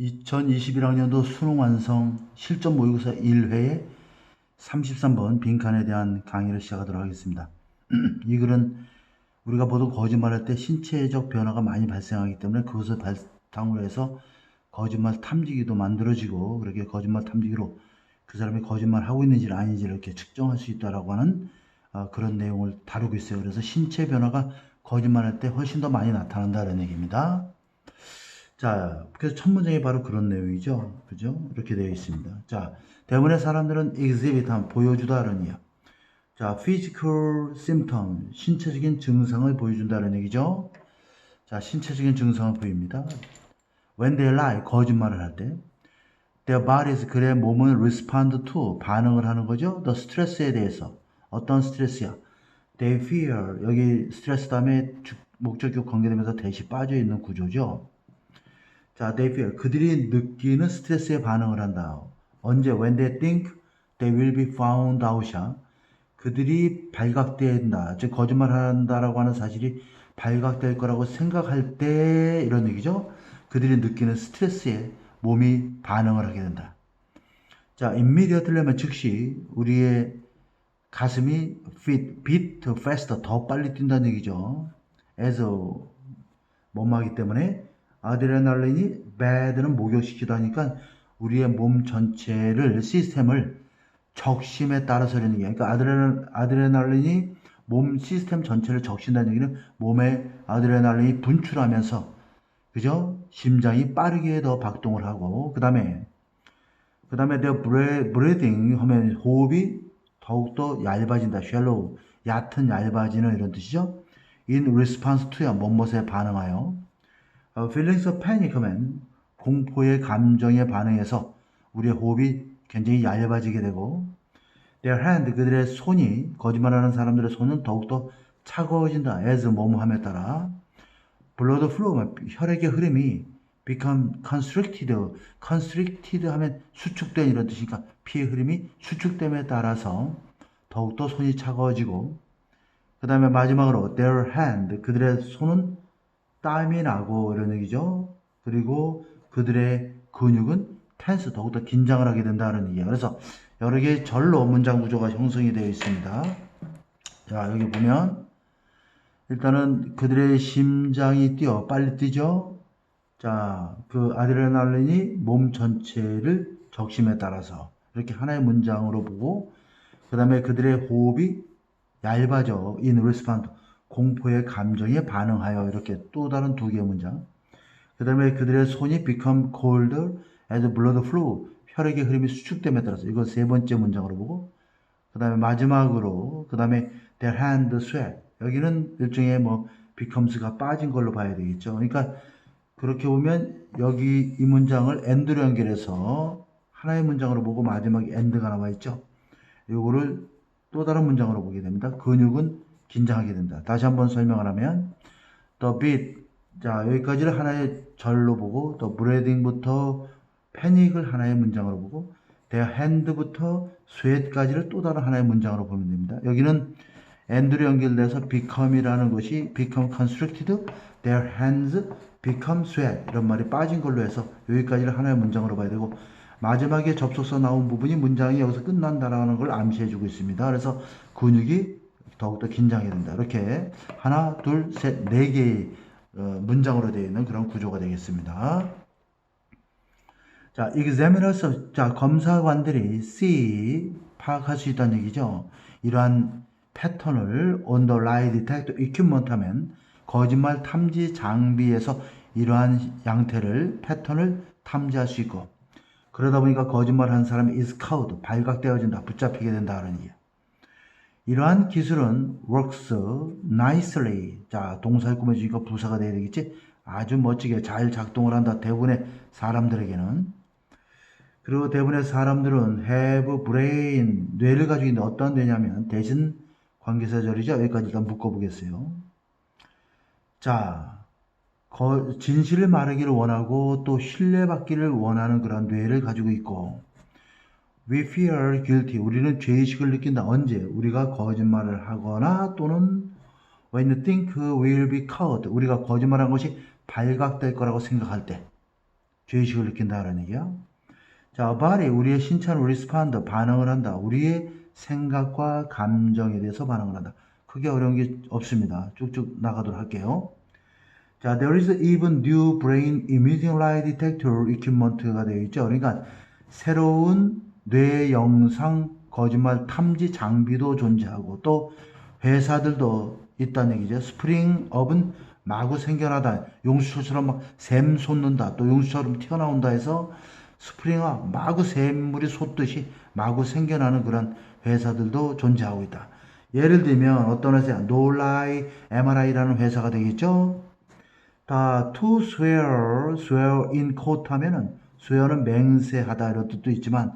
2021학년도 수능 완성 실전 모의고사 1회에 33번 빈칸에 대한 강의를 시작하도록 하겠습니다. 이 글은 우리가 보통 거짓말할 때 신체적 변화가 많이 발생하기 때문에 그것을 바탕으로 해서 거짓말 탐지기도 만들어지고 그렇게 거짓말 탐지기로 그 사람이 거짓말 하고 있는지 아닌지를 이렇게 측정할 수 있다라고 하는 어, 그런 내용을 다루고 있어요. 그래서 신체 변화가 거짓말할 때 훨씬 더 많이 나타난다는 얘기입니다. 자, 그래서 첫 문장이 바로 그런 내용이죠. 그죠? 이렇게 되어 있습니다. 자, 대부분의 사람들은 exhibit 하면 보여주다는 이야. 자, physical symptom, 신체적인 증상을 보여준다는 얘기죠. 자, 신체적인 증상을 보입니다. When they lie, 거짓말을 할 때. Their bodies, 그의 몸은 respond to, 반응을 하는 거죠. The stress에 대해서. 어떤 스트레스야? They fear, 여기 스트레스 다음에 주- 목적격 관계되면서 대시 빠져 있는 구조죠. 자, they. 그들이 느끼는 스트레스에 반응을 한다. 언제? When they think they will be found out이야. 그들이 발각된다. 즉, 거짓말 한다라고 하는 사실이 발각될 거라고 생각할 때, 이런 얘기죠. 그들이 느끼는 스트레스에 몸이 반응을 하게 된다. 자, immediately 하면 즉시 우리의 가슴이 beat, beat faster, 더 빨리 뛴다는 얘기죠. as 몸하기 때문에 아드레날린이 bad는 목욕시키다 하니까 우리의 몸 전체를 시스템을 적심에 따라서 이런 얘기야. 그러니까 아드레날, 아드레날린이 몸 시스템 전체를 적신다는 얘기는 몸에 아드레날린이 분출하면서 그죠? 심장이 빠르게 더 박동을 하고 그 다음에 그 다음에 the breathing 하면 호흡이 더욱더 얇아진다. shallow, 얕은 얇아지는 이런 뜻이죠. in response to야, 뭐뭇에 반응하여. Of panic 하면 공포의 감정에 반응해서 우리의 호흡이 굉장히 얇아지게 되고 their hand, 그들의 손이, 거짓말하는 사람들의 손은 더욱더 차가워진다. as 뭐뭐함에 따라. blood flow, 혈액의 흐름이 become constricted, constricted 하면 수축된 이런 뜻이니까 피의 흐름이 수축됨에 따라서 더욱더 손이 차가워지고 그 다음에 마지막으로 their hand, 그들의 손은 땀이 나고 이런 얘기죠. 그리고 그들의 근육은 tense, 더욱더 긴장을 하게 된다는 얘기예요. 그래서 여러 개의 절로 문장 구조가 형성이 되어 있습니다. 자, 여기 보면 일단은 그들의 심장이 뛰어 빨리 뛰죠. 자, 그 아드레날린이 몸 전체를 적심에 따라서 이렇게 하나의 문장으로 보고 그 다음에 그들의 호흡이 얇아져 in response 공포의 감정에 반응하여 이렇게 또 다른 두 개의 문장. 그 다음에 그들의 손이 become colder as blood flow 혈액의 흐름이 수축됨에 따라서 이거 세 번째 문장으로 보고 그 다음에 마지막으로 그 다음에 their hand sweat. 여기는 일종의 뭐 becomes가 빠진 걸로 봐야 되겠죠. 그러니까 그렇게 보면 여기 이 문장을 end로 연결해서 하나의 문장으로 보고 마지막에 end가 나와 있죠. 요거를 또 다른 문장으로 보게 됩니다. 근육은 긴장하게 된다. 다시 한번 설명을 하면 the beat 자 여기까지를 하나의 절로 보고 더 브레딩부터 패닉을 하나의 문장으로 보고 their hand부터 sweat까지를 또 다른 하나의 문장으로 보면 됩니다. 여기는 end로 연결돼서 become이라는 것이 become constricted their hands become sweat 이런 말이 빠진 걸로 해서 여기까지를 하나의 문장으로 봐야 되고 마지막에 접속사 나온 부분이 문장이 여기서 끝난다라는 걸 암시해주고 있습니다. 그래서 근육이 더욱더 긴장이 된다. 이렇게 하나, 둘, 셋, 네 개의 어, 문장으로 되어 있는 그런 구조가 되겠습니다. 자, examiners, 자, 검사관들이 see, 파악할 수 있다는 얘기죠. 이러한 패턴을 on the lie detector equipment 하면 거짓말 탐지 장비에서 이러한 양태를, 패턴을 탐지할 수 있고, 그러다 보니까 거짓말 한 사람이 is caught, 발각되어진다, 붙잡히게 된다는 얘기야. 이러한 기술은 works nicely. 자, 동사를 꾸며주니까 부사가 돼야 되겠지? 아주 멋지게 잘 작동을 한다. 대부분의 사람들에게는. 그리고 대부분의 사람들은 have brain, 뇌를 가지고 있는데 어떤 뇌냐면 대신 관계사절이죠. 여기까지 일단 묶어보겠어요. 자, 거- 진실을 말하기를 원하고 또 신뢰받기를 원하는 그런 뇌를 가지고 있고 we fear guilty 우리는 죄의식을 느낀다 언제 우리가 거짓말을 하거나 또는 when think will be caught 우리가 거짓말한 것이 발각될 거라고 생각할 때 죄의식을 느낀다라는 얘기야. 자, body 우리의 신체는 respond 반응을 한다. 우리의 생각과 감정에 대해서 반응을 한다. 크게 어려운 게 없습니다. 쭉쭉 나가도록 할게요. 자, there is even new brain emitting light detector equipment가 되어 있죠. 그러니까 새로운 뇌 영상 거짓말 탐지 장비도 존재하고 또 회사들도 있다는 얘기죠. 스프링 업은 마구 생겨나다. 용수처럼 막 샘 솟는다. 또 용수처럼 튀어나온다 해서 스프링업 마구 샘물이 솟듯이 마구 생겨나는 그런 회사들도 존재하고 있다. 예를 들면 어떤 회사, 노라이, MRI라는 회사가 되겠죠. 다 to swear, swear in court 하면은 swear는 맹세하다 이런 뜻도 있지만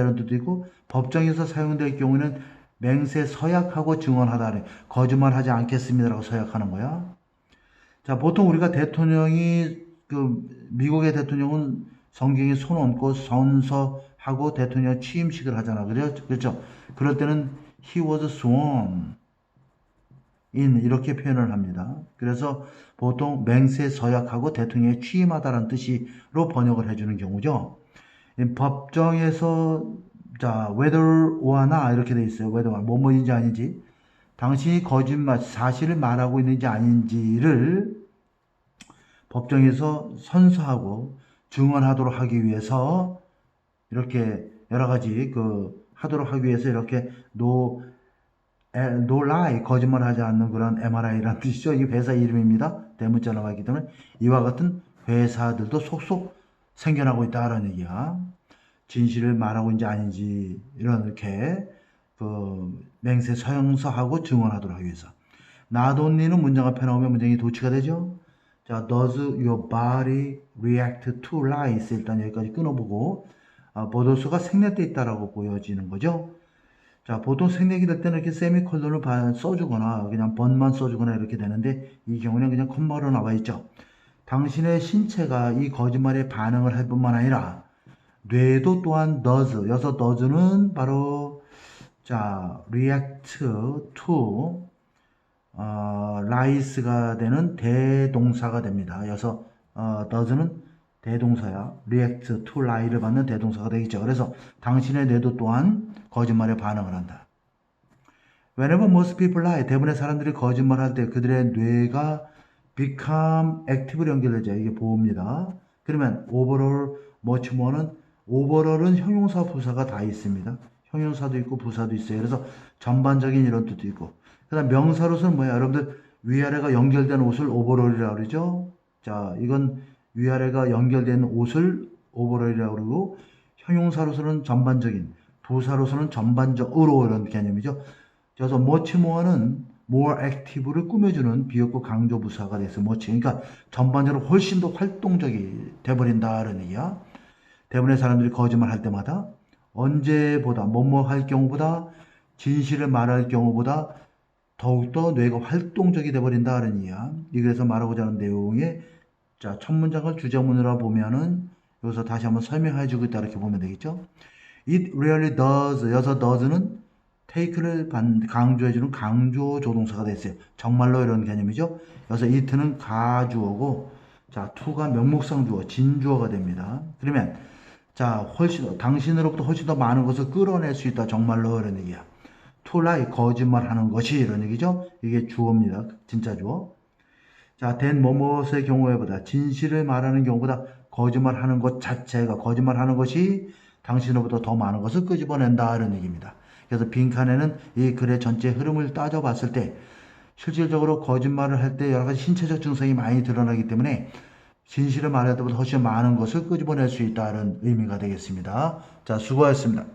이런 뜻도 있고 법정에서 사용될 경우는 맹세 서약하고 증언하다 거짓말하지 않겠습니다라고 서약하는 거야. 자 보통 우리가 대통령이 그 미국의 대통령은 성경에 손 얹고 선서하고 대통령 취임식을 하잖아. 그죠? 그렇죠? 그럴 때는 he was sworn in 이렇게 표현을 합니다. 그래서 보통 맹세 서약하고 대통령에 취임하다라는 뜻으로 번역을 해주는 경우죠. 이 법정에서 자 whether or나 이렇게 돼 있어요. whether 뭐뭐인지 아닌지 당신이 거짓말 사실을 말하고 있는지 아닌지를 법정에서 선서하고 증언하도록 하기 위해서 이렇게 여러 가지 그 하도록 하기 위해서 이렇게 노 lie 거짓말하지 않는 그런 MRI라는 뜻이죠. 이 회사 이름입니다. 대문자 나왔기 때문에 이와 같은 회사들도 속속 생겨나고 있다라는 얘기야. 진실을 말하고 있는지 아닌지 이렇게 그 맹세 서영서하고 증언하도록 하기 위해서. 나돈니는 문장 앞에 나오면 문장이 도치가 되죠. 자, does your body react to lies? 일단 여기까지 끊어보고 아, 보도수가 생략돼 있다라고 보여지는 거죠. 자, 보통 생략이 될 때는 이렇게 세미콜론을 바- 써주거나 그냥 번만 써주거나 이렇게 되는데 이 경우는 그냥 콤마로 나와 있죠. 당신의 신체가 이 거짓말에 반응을 할 뿐만 아니라 뇌도 또한 does, 여기서 does는 바로 자, react to 어, lies가 되는 대동사가 됩니다. 여기서 어, does는 대동사야. react to lie를 받는 대동사가 되겠죠. 그래서 당신의 뇌도 또한 거짓말에 반응을 한다. Whenever most people lie, 대부분의 사람들이 거짓말할 때 그들의 뇌가 become active로 연결되죠. 이게 보호입니다. 그러면 overall, much more는 overall은 형용사, 부사가 다 있습니다. 형용사도 있고 부사도 있어요. 그래서 전반적인 이런 뜻도 있고. 그다음 명사로서는 뭐야? 여러분들 위아래가 연결된 옷을 오버롤이라고 그러죠. 자, 이건 위아래가 연결된 옷을 오버롤이라고 그러고 형용사로서는 전반적인, 부사로서는 전반적으로 이런 개념이죠. 그래서 much more는 more active를 꾸며주는 비역구 강조 부사가 돼서 much. 그러니까 전반적으로 훨씬 더 활동적이 돼버린다는 얘기야. 대부분의 사람들이 거짓말 할 때마다 언제보다 뭐뭐 할 경우보다 진실을 말할 경우보다 더욱더 뇌가 활동적이 돼버린다는 얘기야. 이그래서 말하고자 하는 내용의 자, 첫 문장을 주제문으로 보면은 여기서 다시 한번 설명해 주고 있다 이렇게 보면 되겠죠. It really does. 여기서 does는 반- 강조해주는 강조 조동사가 됐어요. 정말로 이런 개념이죠. 여기서 it는 가주어고 자, to가 명목상 주어, 진주어가 됩니다. 그러면 자, 훨씬 더, 당신으로부터 훨씬 더 많은 것을 끌어낼 수 있다. 정말로 이런 얘기야. to lie, 거짓말하는 것이 이런 얘기죠. 이게 주어입니다. 진짜 주어. 자, 된 뭐뭇의 경우에보다 진실을 말하는 경우보다 거짓말하는 것 자체가 거짓말하는 것이 당신으로부터 더 많은 것을 끄집어낸다 이런 얘기입니다. 그래서 빈칸에는 이 글의 전체 흐름을 따져봤을 때 실질적으로 거짓말을 할 때 여러 가지 신체적 증상이 많이 드러나기 때문에 진실을 말할 때보다 훨씬 많은 것을 끄집어낼 수 있다는 의미가 되겠습니다. 자, 수고하셨습니다.